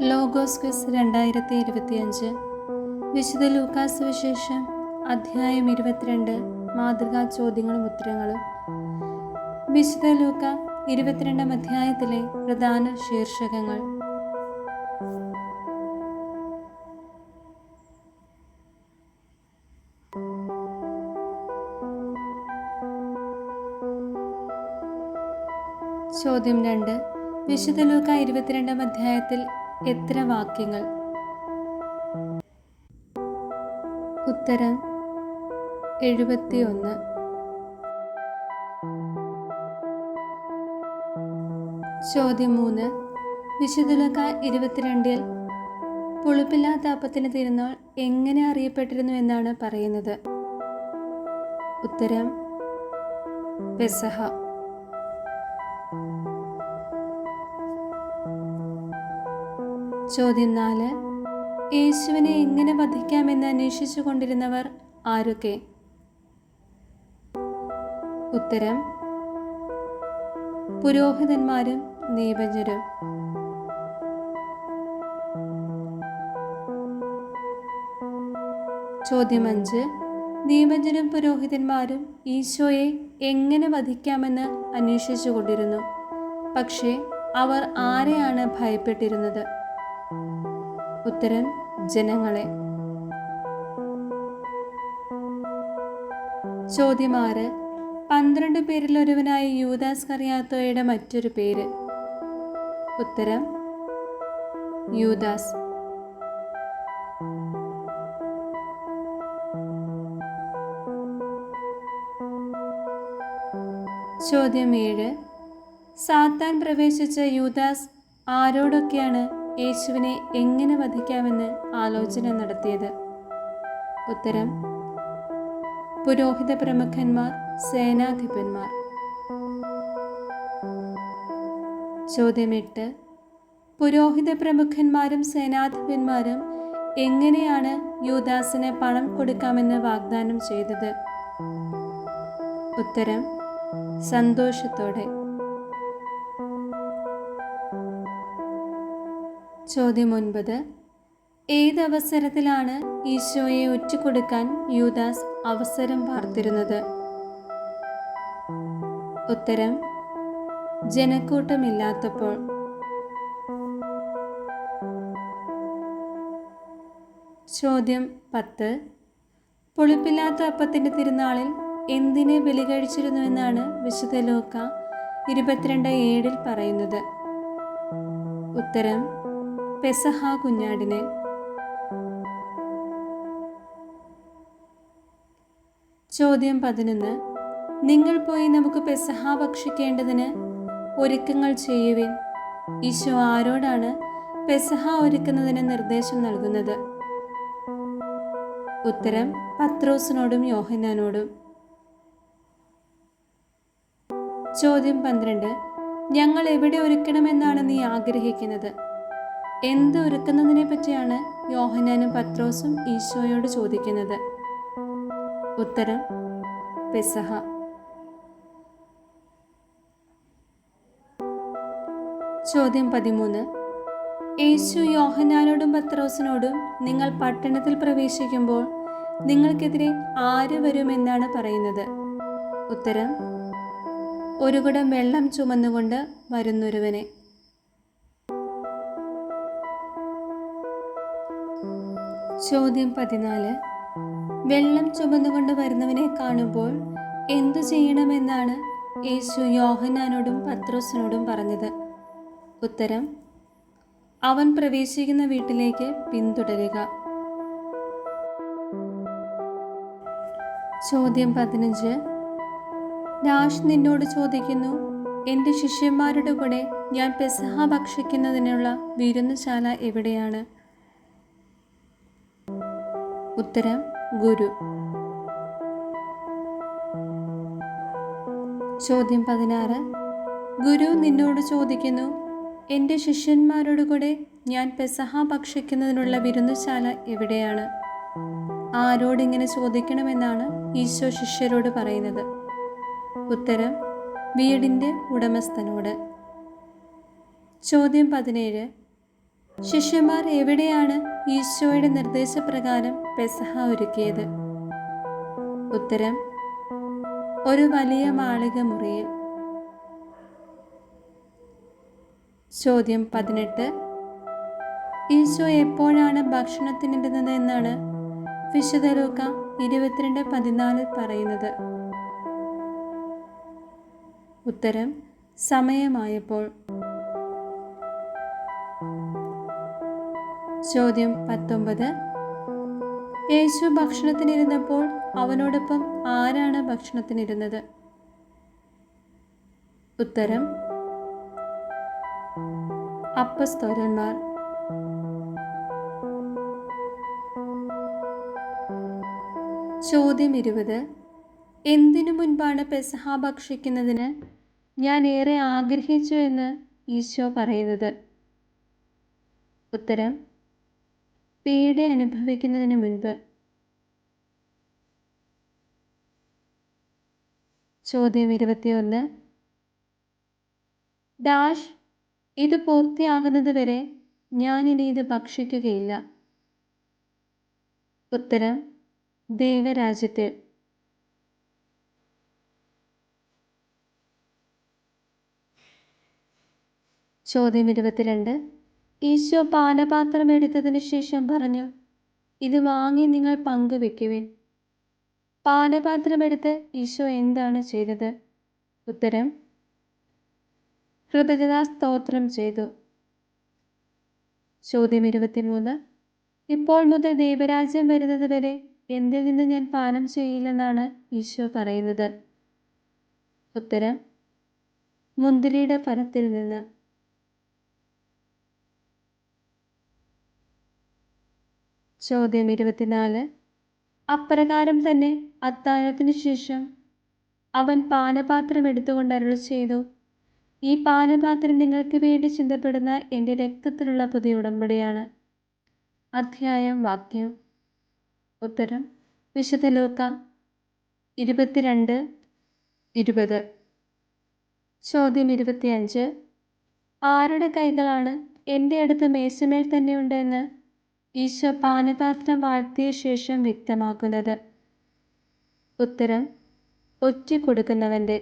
Logos quiz രണ്ടായിരത്തി ഇരുപത്തിയഞ്ച് വിശുദ്ധ ലൂക്കാസ് വിശേഷം അധ്യായം ഇരുപത്തിരണ്ട് മാതൃകാ ചോദ്യങ്ങളും ഉത്തരങ്ങളും. വിശുദ്ധ ലൂക്ക ഇരുപത്തിരണ്ടാം അധ്യായത്തിലെ പ്രധാന ശീർഷകങ്ങൾ. ചോദ്യം രണ്ട്. വിശുദ്ധ ലൂക്ക ഇരുപത്തിരണ്ടാം അധ്യായത്തിൽ എത്ര വാക്യങ്ങൾ? ഉത്തരം എഴുപത്തിയൊന്ന്. ചോദ്യം മൂന്ന്. വിശുദ്ധുലക്ക ഇരുപത്തിരണ്ടിൽ പുളിപ്പില്ലാത്ത അപ്പത്തിന് തിരുനാൾ എങ്ങനെ അറിയപ്പെട്ടിരുന്നു എന്നാണ് പറയുന്നത്? ഉത്തരം പെസഹ. ചോദ്യം നാല് യേശുവിനെ എങ്ങനെ വധിക്കാമെന്ന് അന്വേഷിച്ചു കൊണ്ടിരുന്നവർ ആരൊക്കെ? ഉത്തരം പുരോഹിതന്മാരും നീപജരും ചോദ്യം അഞ്ച് നീപജരും പുരോഹിതന്മാരും ഈശോയെ എങ്ങനെ വധിക്കാമെന്ന് അന്വേഷിച്ചു കൊണ്ടിരുന്നു. പക്ഷേ അവർ ആരെയാണ് ഭയപ്പെട്ടിരുന്നത്? ഉത്തരം ജനങ്ങളെ. ചോദ്യം ആറ് പന്ത്രണ്ട് പേരിൽ ഒരുവനായ യൂദാസ് കറിയാത്തോയുടെ മറ്റൊരു പേര്. ഉത്തരം യൂദാസ്. ചോദ്യം ഏഴ് സാത്താൻ പ്രവേശിച്ച യൂദാസ് ആരോടൊക്കെയാണ് യേശുവിനെ എങ്ങനെ വധിക്കാമെന്ന് ആലോചന നടത്തിയത്? ഉത്തരം പുരോഹിത പ്രമുഖന്മാർ സേനാധിപന്മാർ. ചോദ്യം എട്ട് പുരോഹിത പ്രമുഖന്മാരും സേനാധിപന്മാരും എങ്ങനെയാണ് യൂദാസിന് പണം കൊടുക്കാമെന്ന് വാഗ്ദാനം ചെയ്തത്? ഉത്തരം സന്തോഷത്തോടെ. ചോദ്യം ഒൻപത്. ഏതവസരത്തിലാണ് ഈശോയെ ഒറ്റുകൊടുക്കാൻ യൂദാസ് അവസരം പാർത്തിരുന്നത് ഉത്തരം ജനക്കൂട്ടമില്ലാത്തപ്പോൾ. ചോദ്യം പത്ത്. പൊളിപ്പില്ലാത്ത അപ്പത്തിന്റെ തിരുനാളിൽ എന്തിനെ ബലി കഴിച്ചിരുന്നുവെന്നാണ് വിശുദ്ധ ലോക്ക ഇരുപത്തിരണ്ട് ഏഴിൽ പറയുന്നത്? ഉത്തരം പെസഹ കുഞ്ഞാടിനെ. ചോദ്യം പതിനൊന്ന്. നിങ്ങൾ പോയി നമുക്ക് പെസഹ ഭക്ഷിക്കേണ്ടതിന് ഒരുക്കങ്ങൾ ചെയ്യുവിൻ. ഈശോ ആരോടാണ് പെസഹ ഒരുക്കുന്നതിന് നിർദ്ദേശം നൽകുന്നത്? ഉത്തരം പത്രോസിനോടും യോഹന്നാനോടും. ചോദ്യം പന്ത്രണ്ട്. ഞങ്ങൾ എവിടെ ഒരുക്കണമെന്നാണ് നീ ആഗ്രഹിക്കുന്നത്? എന്ത് ഒരുക്കുന്നതിനെ പറ്റിയാണ് യോഹനാനും പത്രോസും ഈശോയോട് ചോദിക്കുന്നത്? ഉത്തരം പെസഹ. ചോദ്യം പതിമൂന്ന്. യേശു യോഹനാനോടും പത്രോസിനോടും നിങ്ങൾ പട്ടണത്തിൽ പ്രവേശിക്കുമ്പോൾ നിങ്ങൾക്കെതിരെ ആര് വരുമെന്നാണ് പറയുന്നത്? ഉത്തരം ഒരു കുടം വെള്ളം ചുമന്നുകൊണ്ട് വരുന്നൊരുവനെ. ചോദ്യം പതിനാല്. വെള്ളം ചുമന്നുകൊണ്ട് വരുന്നവനെ കാണുമ്പോൾ എന്തു ചെയ്യണമെന്നാണ് യേശു യോഹനാനോടും പത്രോസിനോടും പറഞ്ഞത്? ഉത്തരം അവൻ പ്രവേശിക്കുന്ന വീട്ടിലേക്ക് പിന്തുടരുക. ചോദ്യം പതിനഞ്ച്. രാഷ് നിന്നോട് ചോദിക്കുന്നു എന്റെ ശിഷ്യന്മാരുടെ കൂടെ ഞാൻ പെസഹ ഭക്ഷിക്കുന്നതിനുള്ള വിരുന്നുശാല എവിടെയാണ്? ഉത്തരം ഗുരു. ചോദ്യം പതിനാറ്. ഗുരു നിന്നോട് ചോദിക്കുന്നു എന്റെ ശിഷ്യന്മാരോട് കൂടെ ഞാൻ പെസഹ ഭക്ഷിക്കുന്നതിനുള്ള വിരുന്നുശാല എവിടെയാണ്? ആരോടിങ്ങനെ ചോദിക്കണമെന്നാണ് ഈശോ ശിഷ്യരോട് പറയുന്നത്. ഉത്തരം വീടിന്റെ ഉടമസ്ഥനോട്. ചോദ്യം പതിനേഴ്. ശിഷ്യന്മാർ എവിടെയാണ് ഈശോയുടെ നിർദ്ദേശപ്രകാരം പെസഹ ഒരുക്കിയത്? ഉത്തരം ഒരു വലിയ മാളിക മുറിയിൽ. ചോദ്യം പതിനെട്ട്. ഈശോ എപ്പോഴാണ് ഭക്ഷണത്തിനിരുന്നത് എന്നാണ് വിശുദ്ധ ഇരുപത്തിരണ്ട് പതിനാലിൽ പറയുന്നത്. ഉത്തരം സമയമായപ്പോൾ. ചോദ്യം പത്തൊമ്പത്. യേശു ഭക്ഷണത്തിനിരുന്നപ്പോൾ അവനോടൊപ്പം ആരാണ് ഭക്ഷണത്തിനിരുന്നത്? ഉത്തരം അപ്പസ്തോലന്മാർ. ചോദ്യം ഇരുപത്. എന്തിനു മുൻപാണ് പെസഹ ഭക്ഷിക്കുന്നതിന് ഞാൻ ഏറെ ആഗ്രഹിച്ചു എന്ന് ഈശോ പറയുന്നത്? ഉത്തരം പീഡ അനുഭവിക്കുന്നതിന് മുൻപ് ചോദ്യം ഇരുപത്തിയൊന്ന്. ഡാഷ് ഇത് പൂർത്തിയാകുന്നത് വരെ ഞാനിനി ഇത് ഭക്ഷിക്കുകയില്ല. ഉത്തരം ദൈവരാജ്യത്തിൽ ചോദ്യം ഇരുപത്തിരണ്ട്. ഈശോ പാനപാത്രം എടുത്തതിന് ശേഷം പറഞ്ഞു ഇത് വാങ്ങി നിങ്ങൾ പങ്കുവെക്കുവിൻ പാനപാത്രമെടുത്ത് ഈശോ എന്താണ് ചെയ്തത്? ഉത്തരം കൃതജ്ഞതാ സ്തോത്രം ചെയ്തു. ചോദ്യം ഇരുപത്തിമൂന്ന്. ഇപ്പോൾ മുതൽ ദൈവരാജ്യം വരുന്നത് വരെ എന്തിൽ നിന്ന് ഞാൻ പാനം ചെയ്യില്ലെന്നാണ് ഈശോ പറയുന്നത്. ഉത്തരം മുന്തിരിയുടെ ഫലത്തിൽ നിന്ന്. ചോദ്യം ഇരുപത്തിനാല്. അപ്രകാരം തന്നെ അത്താഴത്തിനു ശേഷം അവൻ പാനപാത്രം എടുത്തുകൊണ്ട് അരുൾ ചെയ്തു. ഈ പാനപാത്രം നിങ്ങൾക്ക് വേണ്ടി ചിന്തപ്പെടുന്ന എന്റെ രക്തത്തിലുള്ള പുതിയ ഉടമ്പടിയാണ്. അധ്യായം വാക്യം. ഉത്തരം വിശുദ്ധ ലൂക്ക ഇരുപത്തിരണ്ട് ഇരുപത്. ചോദ്യം ഇരുപത്തിയഞ്ച്. ആരുടെ കൈകളാണ് എന്റെ അടുത്ത് മേശമേൽ തന്നെയുണ്ടെന്ന് ഈശോ പാനപാത്രം വാഴ്ത്തിയ ശേഷം വ്യക്തമാക്കുന്നത് ഉത്തരം ഒറ്റ കൊടുക്കുന്നവന്റെ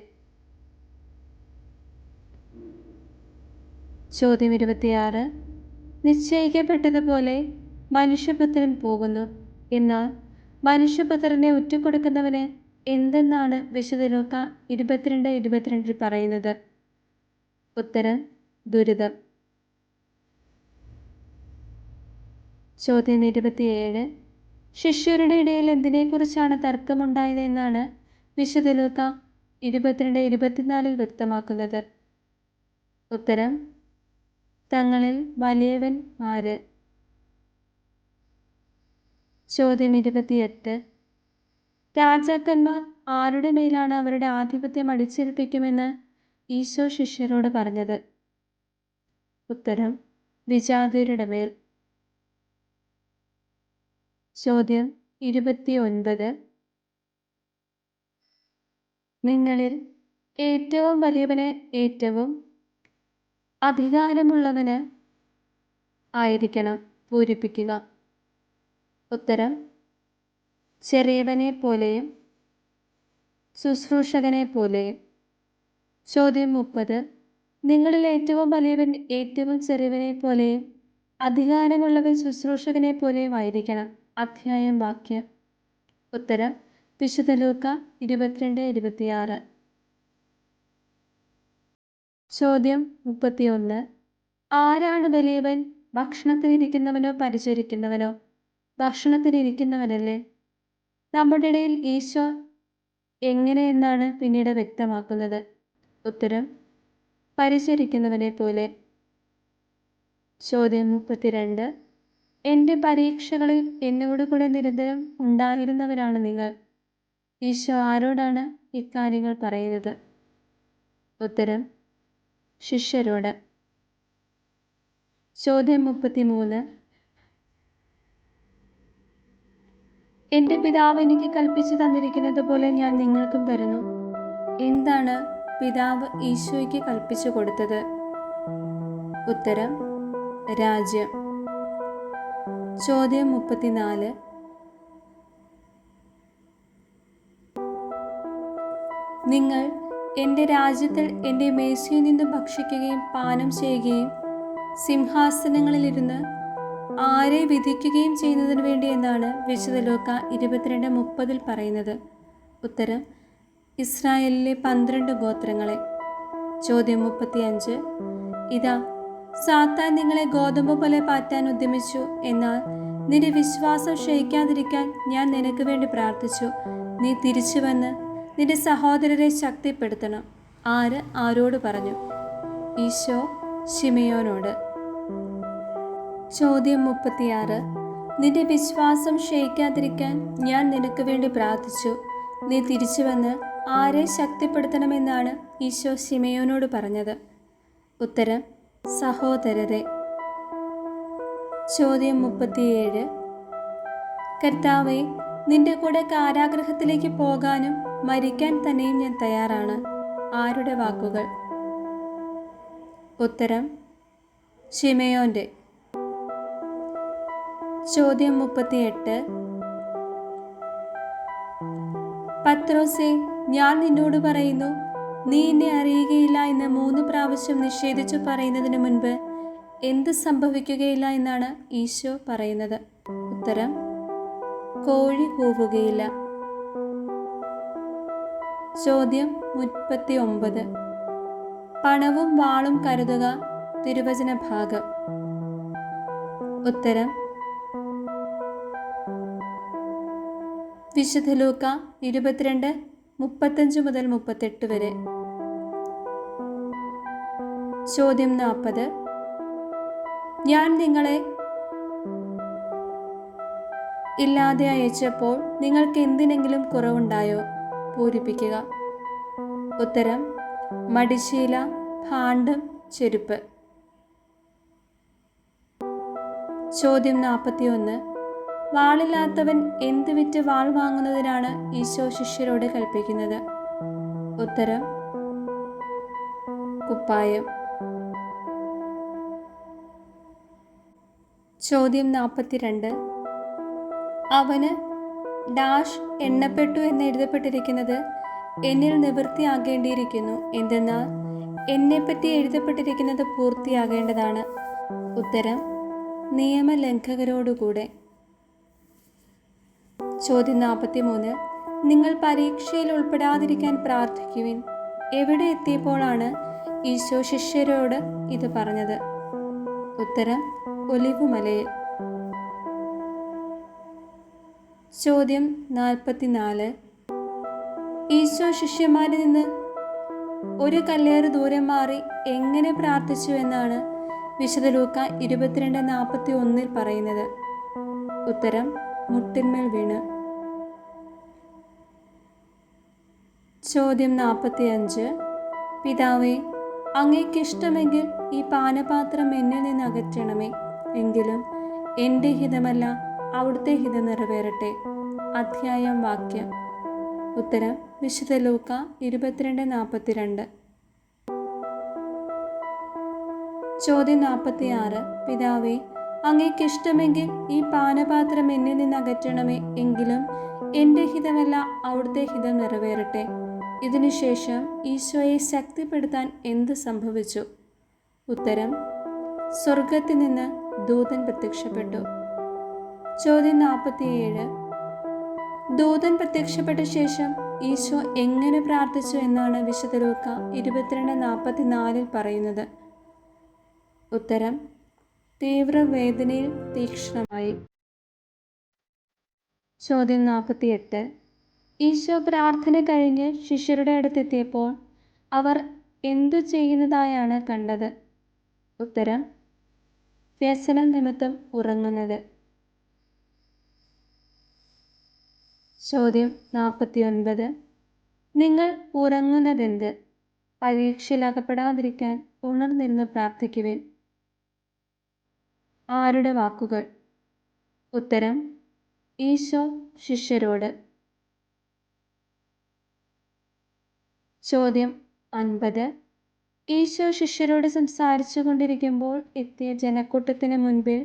ചോദ്യം ഇരുപത്തിയാറ്. നിശ്ചയിക്കപ്പെട്ടതുപോലെ മനുഷ്യപുത്രൻ പോകുന്നു. എന്നാൽ മനുഷ്യപുത്രനെ ഒറ്റക്കൊടുക്കുന്നവന് എന്തെന്നാണ് വിശുദ്ധ ഇരുപത്തിരണ്ട് ഇരുപത്തിരണ്ടിൽ പറയുന്നത്? ഉത്തരം ദുരിതം. ചോദ്യം ഇരുപത്തിയേഴ്. ശിഷ്യരുടെ ഇടയിൽ എന്തിനെക്കുറിച്ചാണ് തർക്കമുണ്ടായത് എന്നാണ് വിശുദ്ധ ഇരുപത്തിരണ്ട് ഇരുപത്തിനാലിൽ വ്യക്തമാക്കുന്നത്. ഉത്തരം തങ്ങളിൽ വലിയവൻ ആര്? ചോദ്യം ഇരുപത്തിയെട്ട്. രാജാക്കന്മാർ ആരുടെ മേലാണ് അവരുടെ ആധിപത്യം അടിച്ചേൽപ്പിക്കുമെന്ന് ഈശോ ശിഷ്യരോട് പറഞ്ഞത്? ഉത്തരം വിജാതിരുടെ മേൽ. ചോദ്യം ഇരുപത്തി ഒൻപത് നിങ്ങളിൽ ഏറ്റവും വലിയവന് ഏറ്റവും അധികാരമുള്ളവന് ആയിരിക്കണം പൂരിപ്പിക്കുക. ഉത്തരം ചെറിയവനെ പോലെയും ശുശ്രൂഷകനെ പോലെയും. ചോദ്യം മുപ്പത് നിങ്ങളിൽ ഏറ്റവും വലിയവൻ ഏറ്റവും ചെറിയവനെ പോലെയും അധികാരമുള്ളവൻ ശുശ്രൂഷകനെ പോലെയും ആയിരിക്കണം. അധ്യായം വാക്യം. ഉത്തരം വിശുദ്ധ ലൂക്ക ഇരുപത്തിരണ്ട് ഇരുപത്തിയാറ്. ചോദ്യം മുപ്പത്തിയൊന്ന്. ആരാണ് വലിയവൻ? ഭക്ഷണത്തിനിരിക്കുന്നവനോ പരിചരിക്കുന്നവനോ? ഭക്ഷണത്തിനിരിക്കുന്നവനല്ലേ? നമ്മുടെ ഇടയിൽ ഈശോ എങ്ങനെയെന്നാണ് പിന്നീട് വ്യക്തമാക്കുന്നത്? ഉത്തരം പരിചരിക്കുന്നവനെ പോലെ. ചോദ്യം മുപ്പത്തിരണ്ട്. എന്റെ പരീക്ഷകളിൽ എന്നോട് കൂടെ നിരന്തരം ഉണ്ടായിരുന്നവരാണ് നിങ്ങൾ. ഈശോ ആരോടാണ് ഇക്കാര്യങ്ങൾ പറയുന്നത്? ഉത്തരം ശിഷ്യരോട്. ചോദ്യം മുപ്പത്തിമൂന്ന്. എന്റെ പിതാവ് എനിക്ക് കൽപ്പിച്ചു തന്നിരിക്കുന്നത് പോലെ ഞാൻ നിങ്ങൾക്കും തരുന്നു. എന്താണ് പിതാവ് ഈശോയ്ക്ക് കൽപ്പിച്ചു കൊടുത്തത്? ഉത്തരം രാജ്യം. ചോദ്യം മുപ്പത്തിനാല്. നിങ്ങൾ എന്റെ രാജ്യത്തിൽ എന്റെ മേശയിൽ നിന്ന് ഭക്ഷിക്കുകയും പാനം ചെയ്യുകയും സിംഹാസനങ്ങളിലിരുന്ന് ആരെ വിധിക്കുകയും ചെയ്യുന്നതിന് വേണ്ടി എന്നാണ് വിശുദ്ധ ലോക ഇരുപത്തിരണ്ട് മുപ്പതിൽ പറയുന്നത്. ഉത്തരം ഇസ്രായേലിലെ പന്ത്രണ്ട് ഗോത്രങ്ങളെ. ചോദ്യം മുപ്പത്തിയഞ്ച്. ഇതാ സാത്താൻ നിങ്ങളെ ഗോതമ്പ് പോലെ പാറ്റാൻ ഉദ്യമിച്ചു. എന്നാൽ നിന്റെ വിശ്വാസം ക്ഷയിക്കാതിരിക്കാൻ ഞാൻ നിനക്ക് വേണ്ടി പ്രാർത്ഥിച്ചു. നീ തിരിച്ചു വന്ന് നിന്റെ സഹോദരരെ ശക്തിപ്പെടുത്തണം. ആര് ആരോട് പറഞ്ഞു? ഈശോ ഷിമയോനോട് ചോദ്യം മുപ്പത്തിയാറ്. നിന്റെ വിശ്വാസം ക്ഷയിക്കാതിരിക്കാൻ ഞാൻ നിനക്ക് വേണ്ടി പ്രാർത്ഥിച്ചു. നീ തിരിച്ചു വന്ന് ആരെ ശക്തിപ്പെടുത്തണമെന്നാണ് ഈശോ ശിമയോനോട് പറഞ്ഞത്. ഉത്തരം സഹോദരരെ. ചോദ്യം മുപ്പത്തിയേഴ്. കർത്താവെ നിന്റെ കൂടെ കാരാഗ്രഹത്തിലേക്ക് പോകാനും മരിക്കാൻ തന്നെയും ഞാൻ തയ്യാറാണ്. ആരുടെ വാക്കുകൾ? ഉത്തരം ഷിമയോന്റെ ചോദ്യം മുപ്പത്തിയെട്ട്. പത്രോസെ ഞാൻ നിന്നോട് പറയുന്നു നീ എന്നെ അറിയുകയില്ല എന്ന് മൂന്ന് പ്രാവശ്യം നിഷേധിച്ചു പറയുന്നതിന് മുൻപ് എന്ത് സംഭവിക്കുകയില്ല എന്നാണ് ഈശോ പറയുന്നത്. ഉത്തരം കോഴി കൂവുകയില്ല ചോദ്യം മുപ്പത്തി ഒമ്പത് പണവും വാളും കരുതുക തിരുവചന ഭാഗം. ഉത്തരം വിശുദ്ധ ലൂക്ക ഇരുപത്തിരണ്ട് മുപ്പത്തഞ്ച് മുതൽ മുപ്പത്തെട്ട് വരെ. ചോദ്യം നാൽപ്പത് ഞാൻ നിങ്ങളെ ഇല്ലാതെ അയച്ചപ്പോൾ നിങ്ങൾക്ക് എന്തിനെങ്കിലും കുറവുണ്ടായോ? പൂരിപ്പിക്കുക. ഉത്തരം മടിശീല ഭാണ്ഡം ചെരുപ്പ്. ചോദ്യം നാൽപ്പത്തിയൊന്ന് വാളില്ലാത്തവൻ എന്ത് വിറ്റ് വാൾ വാങ്ങുന്നതിനാണ് ഈശോ ശിഷ്യരോട് കൽപ്പിക്കുന്നത്? ഉത്തരം കുപ്പായം. ചോദ്യം നാൽപ്പത്തിരണ്ട് അവന് ഡാഷ് എണ്ണപ്പെട്ടു എന്ന് എഴുതപ്പെട്ടിരിക്കുന്നത് എന്നിൽ നിവൃത്തിയാകേണ്ടിയിരിക്കുന്നു. എന്തെന്നാൽ എന്നെപ്പറ്റി എഴുതപ്പെട്ടിരിക്കുന്നത് പൂർത്തിയാകേണ്ടതാണ്. ഉത്തരം നിയമലംഘകരോടുകൂടെ. ചോദ്യം നാൽപ്പത്തി മൂന്ന് നിങ്ങൾ പരീക്ഷയിൽ ഉൾപ്പെടാതിരിക്കാൻ പ്രാർത്ഥിക്കുവിൻ. എവിടെ എത്തിയപ്പോഴാണ് ഈശോ ശിഷ്യരോട് ഇത് പറഞ്ഞത്? ഉത്തരം ഒലിവുമലയിൽ. ചോദ്യം നാൽപ്പത്തിനാല്. ഈശോ ശിഷ്യന്മാരിൽ നിന്ന് ഒരു കല്ലേറ് ദൂരം മാറി എങ്ങനെ പ്രാർത്ഥിച്ചു എന്നാണ് വിശുദ്ധ ലൂക്ക ഇരുപത്തിരണ്ട് നാൽപ്പത്തി ഒന്നിൽ പറയുന്നത്? ഉത്തരം മുട്ടിന്മേൽ വീണ്. ചോദ്യം നാൽപ്പത്തി അഞ്ച് പിതാവേ അങ്ങേക്കിഷ്ടമെങ്കിൽ ഈ പാനപാത്രം എന്നിൽ നിന്ന് അകറ്റണമേ. എങ്കിലും എന്റെ ഹിതമല്ല അവിടുത്തെ ഹിതം നിറവേറട്ടെ. അധ്യായം വാക്യം. ഉത്തരം വിശുദ്ധ ലൂക്ക ഇരുപത്തിരണ്ട് നാൽപ്പത്തിരണ്ട് ചോദ്യം നാൽപ്പത്തി ആറ് പിതാവേ അങ്ങേക്ക് ഇഷ്ടമെങ്കിൽ ഈ പാനപാത്രം എന്നിൽ നിന്ന് അകറ്റണമേ എങ്കിലും എന്റെ ഹിതമല്ല അവിടുത്തെ ഹിതം നിറവേറട്ടെ. ഇതിനുശേഷം ഈശോയെ ശക്തിപ്പെടുത്താൻ എന്ത് സംഭവിച്ചു? ഉത്തരം സ്വർഗത്തിൽ നിന്ന് ദൂതൻ പ്രത്യക്ഷപ്പെട്ടു. ചോദ്യം നാൽപ്പത്തിയേഴ്. ദൂതൻ പ്രത്യക്ഷപ്പെട്ട ശേഷം ഈശോ എങ്ങനെ പ്രാർത്ഥിച്ചു എന്നാണ് വിശുദ്ധ ലൂക്ക ഇരുപത്തിരണ്ട് നാൽപ്പത്തിനാലിൽ പറയുന്നത്? ഉത്തരം തീവ്രവേദനയിൽ തീക്ഷ്ണമായി. ചോദ്യം നാൽപ്പത്തിയെട്ട്. ഈശോ പ്രാർത്ഥന കഴിഞ്ഞ് ശിഷ്യരുടെ അടുത്തെത്തിയപ്പോൾ അവർ എന്തു ചെയ്യുന്നതായാണ് കണ്ടത്? ഉത്തരം വ്യസന നിമിത്തം ഉറങ്ങുന്നത്. ചോദ്യം നാൽപ്പത്തിയൊൻപത്. നിങ്ങൾ ഉറങ്ങുന്നതെന്ത്? പരീക്ഷയിലകപ്പെടാതിരിക്കാൻ ഉണർന്നിരുന്ന് പ്രാർത്ഥിക്കുവിൻ. ആരുടെ വാക്കുകൾ? ഉത്തരം ഈശോ ശിഷ്യരോട്. ചോദ്യം അൻപത്. ഈശോ ശിഷ്യരോട് സംസാരിച്ചു കൊണ്ടിരിക്കുമ്പോൾ എത്തിയ ജനക്കൂട്ടത്തിന് മുൻപിൽ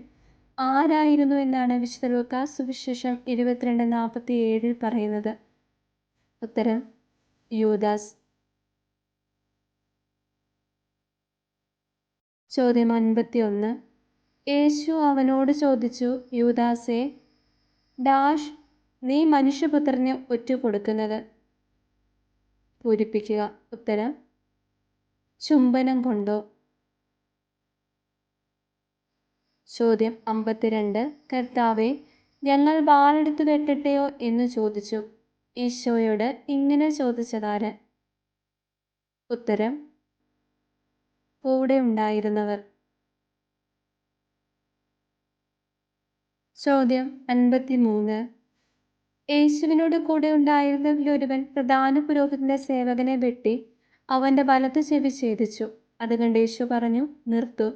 ആരായിരുന്നു എന്നാണ് വിശുദ്ധ സുവിശേഷം ഇരുപത്തിരണ്ട് നാൽപ്പത്തി ഏഴിൽ പറയുന്നത്? ഉത്തരം യൂദാസ്. ചോദ്യം അൻപത്തി ഒന്ന് യേശു അവനോട് ചോദിച്ചു യൂദാസേ ഡാഷ് നീ മനുഷ്യപുത്രന് ഒറ്റുകൊടുക്കുന്നത്? പൂരിപ്പിക്കുക. ഉത്തരം ചുംബനം കൊണ്ടോ? ചോദ്യം അമ്പത്തിരണ്ട്. കർത്താവെ ഞങ്ങൾ വാളെടുത്തു കെട്ടട്ടെയോ എന്ന് ചോദിച്ചു. ഈശോയോട് ഇങ്ങനെ ചോദിച്ചതാര്? ഉത്തരം കൂടെ ഉണ്ടായിരുന്നവർ. ചോദ്യം അൻപത്തിമൂന്ന്. യേശുവിനോട് കൂടെ ഉണ്ടായിരുന്നവരിൽ ഒരുവൻ പ്രധാന പുരോഹിതന്റെ സേവകനെ വെട്ടി അവന്റെ വലത്ത് ചെവി ഛേദിച്ചു. അത് കണ്ട് യേശു പറഞ്ഞു നിർത്തു.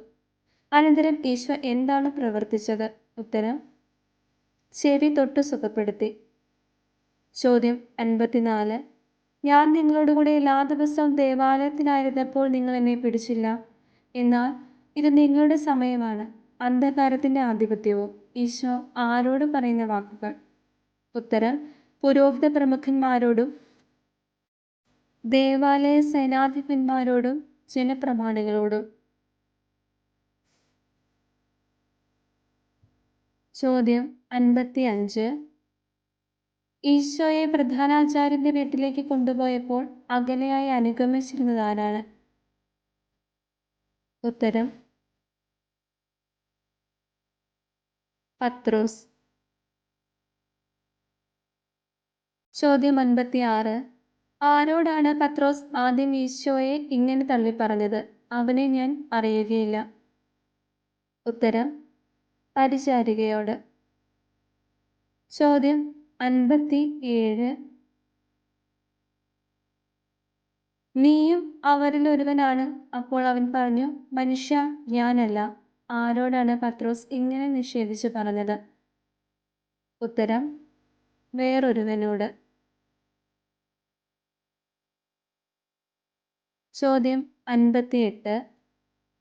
അനന്തരം ഈശോ എന്താണ് പ്രവർത്തിച്ചത്? ഉത്തരം ചെവി തൊട്ട് സുഖപ്പെടുത്തി. ചോദ്യം അൻപത്തിനാല്. ഞാൻ നിങ്ങളോട് കൂടെ എല്ലാ ദിവസവും ദേവാലയത്തിലായിരുന്നപ്പോൾ നിങ്ങൾ എന്നെ പിടിച്ചില്ല. എന്നാൽ ഇത് നിങ്ങളുടെ സമയമാണ്. അന്ധകാരത്തിന്റെ ആധിപത്യവും. ഈശോ ആരോട് പറയുന്ന വാക്കുകൾ? ഉത്തരം പുരോഹിത പ്രമുഖന്മാരോടും ദേവാലയ സേനാധിപന്മാരോടും ജനപ്രമാണികളോടും. ചോദ്യം അൻപത്തി അഞ്ച് ഈശോയെ പ്രധാനാചാര്യന്റെ വീട്ടിലേക്ക് കൊണ്ടുപോയപ്പോൾ അകലെയായി അനുഗമിച്ചിരുന്നത് ആരാണ് ഉത്തരം പത്രോസ്. ചോദ്യം അൻപത്തി ആറ് ആരോടാണ് പത്രോസ് ആദ്യം ഈശോയെ ഇങ്ങനെ തള്ളിപ്പറഞ്ഞത്? അവനെ ഞാൻ അറിയുകയില്ല. ഉത്തരം പരിചാരികയോട്. ചോദ്യം അൻപത്തി ഏഴ് നീയും അവരിൽ ഒരുവനാണ് അപ്പോൾ അവൻ പറഞ്ഞു മനുഷ്യ ഞാനല്ല. ആരോടാണ് പത്രോസ് ഇങ്ങനെ നിഷേധിച്ചു പറഞ്ഞത്? ഉത്തരം വേറൊരുവനോട്. ചോദ്യം അൻപത്തിയെട്ട്.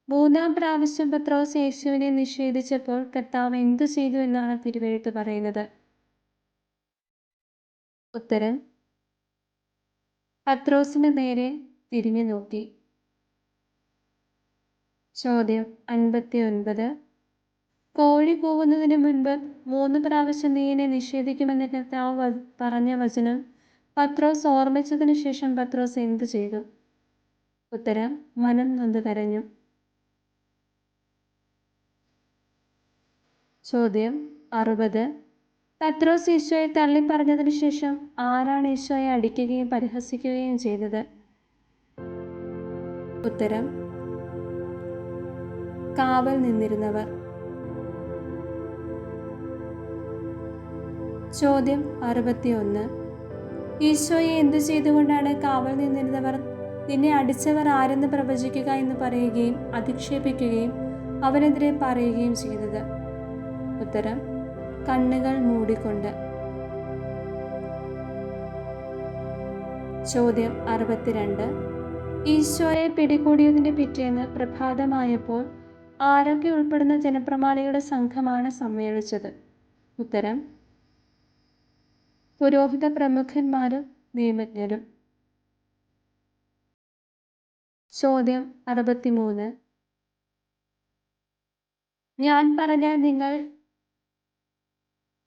മൂന്നാം പ്രാവശ്യം പത്രോസ് യേശുവിനെ നിഷേധിച്ചപ്പോൾ കർത്താവ് എന്തു ചെയ്തു എന്നാണ് തിരുവെഴുത്ത് പറയുന്നത്? ഉത്തരം പത്രോസിന് നേരെ തിരിഞ്ഞു നോക്കി ചോദ്യം അൻപത്തി ഒൻപത് കോഴി പോകുന്നതിന് മുൻപ് മൂന്ന് പ്രാവശ്യം നീ എന്നെ നിഷേധിക്കുമെന്ന് കർത്താവ് പറഞ്ഞ വചനം പത്രോസ് ഓർമ്മിച്ചതിന് ശേഷം പത്രോസ് എന്തു ചെയ്തു? ഉത്തരം മനം നൊന്ത് കരഞ്ഞു. ചോദ്യം അറുപത്. പത്രോസ് ഈശോയെ തള്ളി പറഞ്ഞതിന് ശേഷം ആരാണ് ഈശോയെ അടിക്കുകയും പരിഹസിക്കുകയും ചെയ്തത്? ഉത്തരം കാവൽ നിന്നിരുന്നവർ. ചോദ്യം അറുപത്തിയൊന്ന്. ഈശോയെ എന്തു ചെയ്തുകൊണ്ടാണ് കാവൽ നിന്നിരുന്നവർ? നിന്നെ അടിച്ചവർ ആരെന്ന് പ്രവചിക്കുക എന്ന് പറയുകയും അധിക്ഷേപിക്കുകയും അവനെതിരെ പറയുകയും ചെയ്തത് ഉത്തരം കണ്ണുകൾ മൂടിക്കൊണ്ട്. ചോദ്യം അറുപത്തിരണ്ട്. ഈശോയെ പിടികൂടിയതിന്റെ പിറ്റേന്ന് പ്രഭാതമായപ്പോൾ ആരൊക്കെ ഉൾപ്പെടുന്ന ജനപ്രമാണികളുടെ സംഘമാണ് സമ്മേളിച്ചത്. ഉത്തരം പുരോഹിത പ്രമുഖന്മാരും നിയമജ്ഞരും. ചോദ്യം അറുപത്തിമൂന്ന്. ഞാൻ പറഞ്ഞാൽ നിങ്ങൾ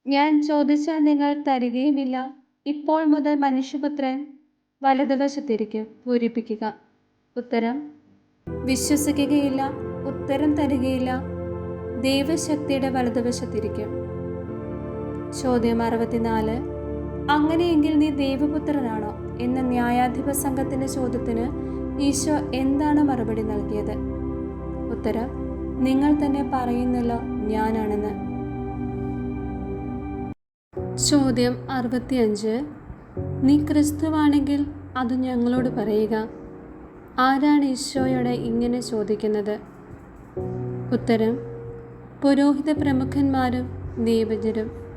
ഞാൻ ചോദിച്ചാൽ നിങ്ങൾ തരികയുമില്ല. ഇപ്പോൾ മുതൽ മനുഷ്യപുത്രൻ വലതുവശത്തിരിക്കും പൂരിപ്പിക്കുക. ഉത്തരം വിശ്വസിക്കുകയില്ല. ഉത്തരം തരികയില്ല. ദൈവശക്തിയുടെ വലതുവശത്തിരിക്കും. ചോദ്യം അറുപത്തിനാല്. അങ്ങനെയെങ്കിൽ നീ ദൈവപുത്രനാണോ? എന്ന ന്യായാധിപ സംഘത്തിന്റെ ചോദ്യത്തിന് ഈശോ എന്താണ് മറുപടി നൽകിയത്? ഉത്തരം നിങ്ങൾ തന്നെ പറയുന്നല്ലോ ഞാനാണെന്ന്. ചോദ്യം അറുപത്തിയഞ്ച്. നീ ക്രിസ്തുവാണെങ്കിൽ അത് ഞങ്ങളോട് പറയുക. ആരാണ് ഈശോയോട് ഇങ്ങനെ ചോദിക്കുന്നത്? ഉത്തരം. പുരോഹിത പ്രമുഖന്മാരും ദൈവജരും